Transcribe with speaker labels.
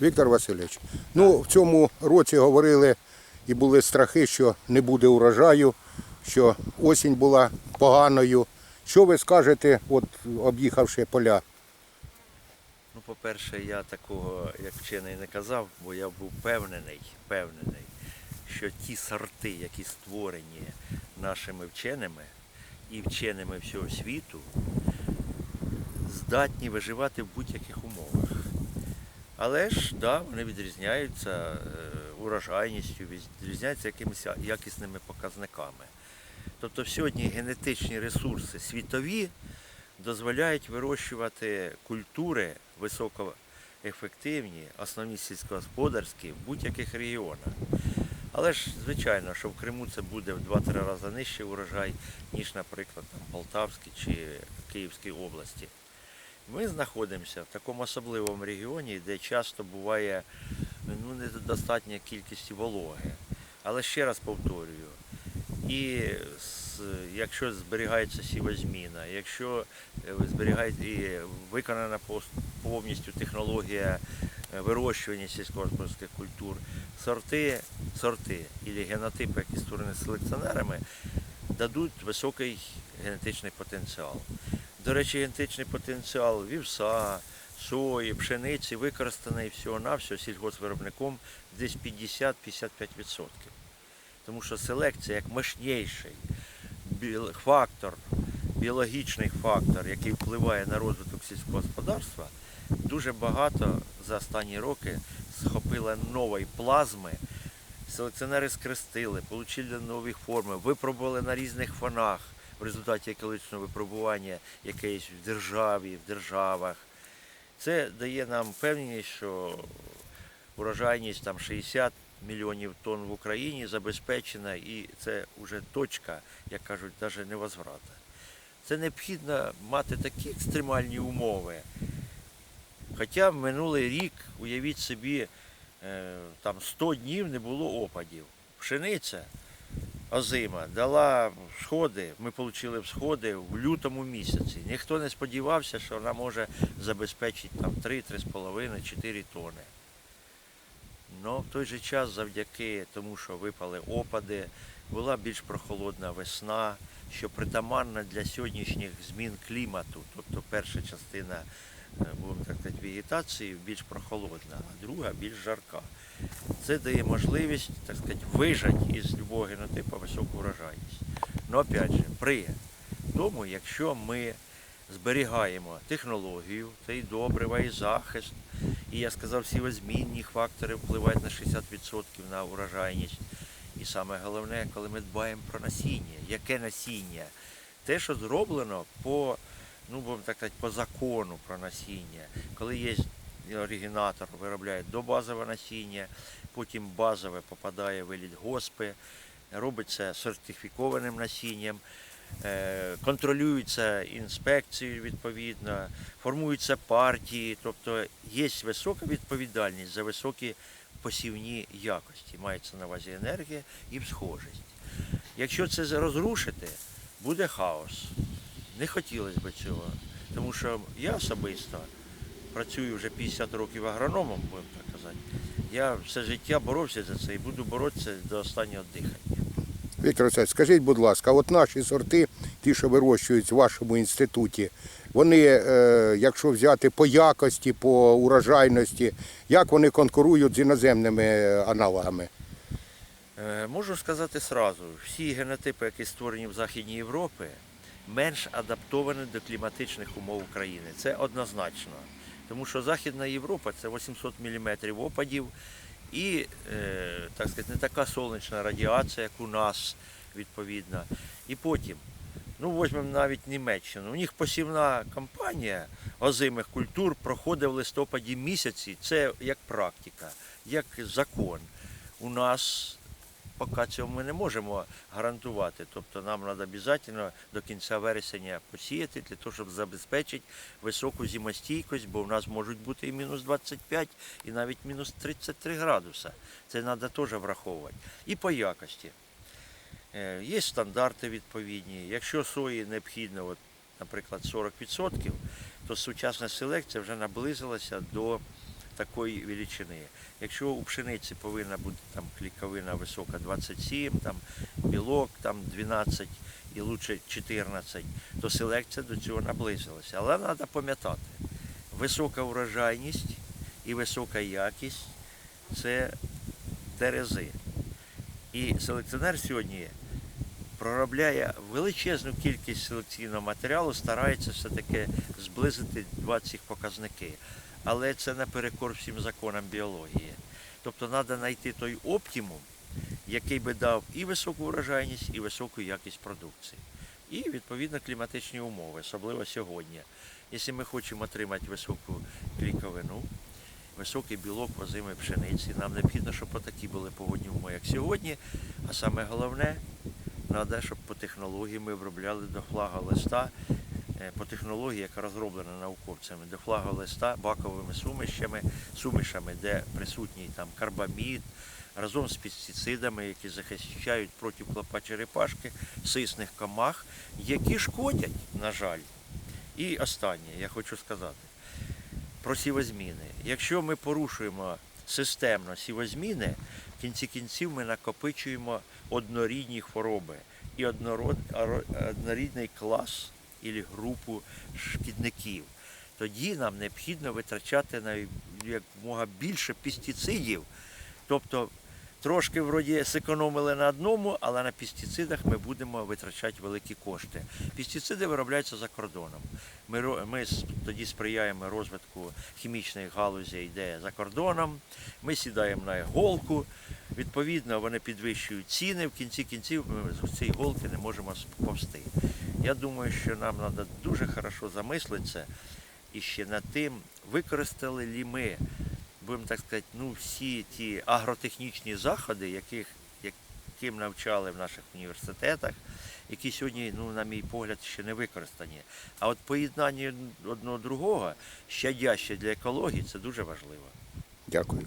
Speaker 1: Віктор Васильович, ну в цьому році говорили і були страхи, що не буде урожаю, що осінь була поганою. Що ви скажете, от об'їхавши поля?
Speaker 2: Ну, по-перше, я такого, як вчений, не казав, бо я був впевнений, впевнений, що ті сорти, які створені нашими вченими і вченими всього світу, здатні виживати в будь-яких умовах. Але ж да, вони відрізняються е, урожайністю, відрізняються якимись якісними показниками. Тобто сьогодні генетичні ресурси світові дозволяють вирощувати культури високоефективні, основні сільськогосподарські в будь-яких регіонах. Але ж, звичайно, що в Криму це буде в 2-3 рази нижчий урожай, ніж, наприклад, там, Полтавській чи Київській області. Ми знаходимося в такому особливому регіоні, де часто буває ну, недостатня кількість вологи. Але ще раз повторюю, і якщо зберігається сівозміна, якщо е, зберігається і виконана повністю технологія е, вирощування сільськогосподарських культур, сорти, сорти і генотипи, які створені селекціонерами, дадуть високий генетичний потенціал. До речі, генетичний потенціал вівса, сої, пшениці використаний всього-навсього сільгоспвиробником десь 50-55%. Тому що селекція як мощніший фактор, біологічний фактор, який впливає на розвиток сільського господарства, дуже багато за останні роки схопила нової плазми. Селекціонери скрестили, отримали нові форми, випробували на різних фонах в результаті екологічного випробування якоїсь в державі, в державах. Це дає нам впевненість, що урожайність там 60 мільйонів тонн в Україні забезпечена, і це вже точка, як кажуть, навіть невозврата. Це необхідно мати такі екстремальні умови. Хоча минулий рік, уявіть собі, е, там 100 днів не було опадів. Пшениця озима дала сходи, ми отримали всходи в лютому місяці. Ніхто не сподівався, що вона може забезпечити там 3, 3,5, 4 тони. Но в той же час, завдяки тому, що випали опади, була більш прохолодна весна, що притаманна для сьогоднішніх змін клімату. Тобто перша частина, будемо так сказати, вегетації більш прохолодна, а друга більш жарка. Це дає можливість, так сказати, вижати із любого генотипу високу урожайність. Ну, опять же, при тому, якщо ми зберігаємо технологію, це і добрива, і захист, і я сказав, сівозмінні фактори впливають на 60% на урожайність. І саме головне, коли ми дбаємо про насіння. Яке насіння? Те, що зроблено по, ну, будемо так сказати, по закону про насіння. Коли є оригінатор, виробляє добазове насіння, потім базове попадає в елітгоспи, робиться сертифікованим насінням, е, контролюється інспекцією відповідно, формуються партії, тобто є висока відповідальність за високі посівні якості. Мається на увазі енергія і всхожість. Якщо це розрушити, буде хаос. Не хотілося б цього. Тому що я особисто працюю вже 50 років агрономом, будемо так казати. Я все життя боровся за це і буду боротися до останнього дихання.
Speaker 1: Віктор Васильович, скажіть, будь ласка, от наші сорти, ті, що вирощують в вашому інституті, вони, е, якщо взяти по якості, по урожайності, як вони конкурують з іноземними е, аналогами?
Speaker 2: Е, Можу сказати сразу, всі генотипи, які створені в Західній Європі, менш адаптовані до кліматичних умов України. Це однозначно. Тому що Західна Європа це 800 мм опадів і, е, так сказати, не така сонячна радіація, як у нас, відповідно. І потім, ну візьмемо навіть Німеччину. У них посівна кампанія озимих культур проходить в листопаді місяці. Це як практика, як закон. У нас поки цього ми не можемо гарантувати. Тобто нам треба обов'язково до кінця вересня посіяти для того, щоб забезпечити високу зимостійкость, бо в нас можуть бути і мінус 25, і навіть мінус 33 градуса. Це треба теж враховувати. І по якості. Е, Є стандарти відповідні. Якщо сої необхідно, от, наприклад, 40%, то сучасна селекція вже наблизилася до такої величини. Якщо у пшениці повинна бути там кліковина висока 27, там білок там 12 і лучше 14, то селекція до цього наблизилася. Але треба пам'ятати, висока урожайність і висока якість це терези. І селекціонер сьогодні проробляє величезну кількість селекційного матеріалу, старається все-таки зблизити два цих показники. Але це наперекор всім законам біології. Тобто треба знайти той оптимум, який би дав і високу урожайність, і високу якість продукції. І відповідно кліматичні умови, особливо сьогодні. Якщо ми хочемо отримати високу кліковину, високий білок возимої пшениці, нам необхідно, щоб отакі були погодні умови, як сьогодні. А саме головне, треба, щоб по технології ми обробляли до флага листа, по технології, яка розроблена науковцями, до флага листа баковими сумішами, сумішами, де присутній там карбамід, разом з пестицидами, які захищають проти клопа черепашки, сисних комах, які шкодять, на жаль. І останнє, я хочу сказати про сівозміни. Якщо ми порушуємо системно сівозміни, в кінці кінців ми накопичуємо однорідні хвороби і однорідний клас або групу шкідників. Тоді нам необхідно витрачати на якомога більше пестицидів. Тобто трошки вроді зекономили на одному, але на пестицидах ми будемо витрачати великі кошти. Пестициди виробляються за кордоном. Ми, ми тоді сприяємо розвитку хімічної галузі, йде за кордоном. Ми сідаємо на іголку. Відповідно, вони підвищують ціни. В кінці кінців ми з цієї голки не можемо сповзти. Я думаю, що нам треба дуже хорошо замислитися і ще над тим, використали лі ми, будемо так сказати, ну, всі ті агротехнічні заходи, яких, яким навчали в наших університетах, які сьогодні, ну, на мій погляд, ще не використані. А от поєднання одного другого, щадяще для екології, це дуже важливо.
Speaker 1: Дякую.